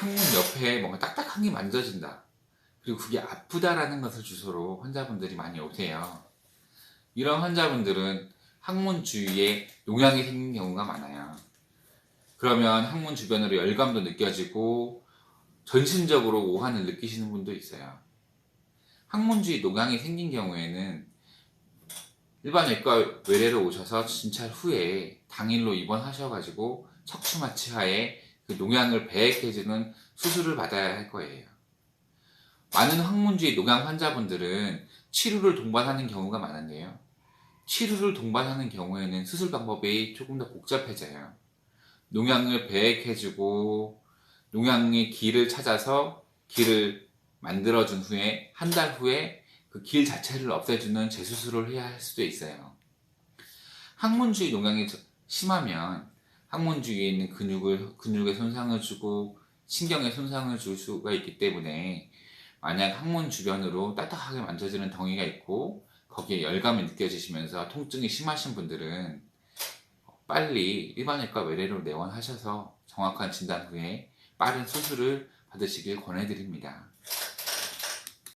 항문 옆에 뭔가 딱딱한 게 만져진다. 그리고 그게 아프다라는 것을 주소로 환자분들이 많이 오세요. 이런 환자분들은 항문 주위에 농양이 생긴 경우가 많아요. 그러면 항문 주변으로 열감도 느껴지고 전신적으로 오한을 느끼시는 분도 있어요. 항문 주위 농양이 생긴 경우에는 일반 외과 외래로 오셔서 진찰 후에 당일로 입원하셔가지고 척추 마취하에 그 농양을 배액해주는 수술을 받아야 할 거예요. 많은 항문주의 농양 환자분들은 치료를 동반하는 경우가 많은데요. 치료를 동반하는 경우에는 수술 방법이 조금 더 복잡해져요. 농양을 배액해주고 농양의 길을 찾아서 길을 만들어준 후에 한 달 후에 그 길 자체를 없애주는 재수술을 해야 할 수도 있어요. 항문주의 농양이 저- 심하면 항문 주위에 있는 근육을 근육에 손상을 주고 신경에 손상을 줄 수가 있기 때문에 만약 항문 주변으로 따뜻하게 만져지는 덩이가 있고 거기에 열감이 느껴지시면서 통증이 심하신 분들은 빨리 일반외과 외래로 내원하셔서 정확한 진단 후에 빠른 수술을 받으시길 권해드립니다.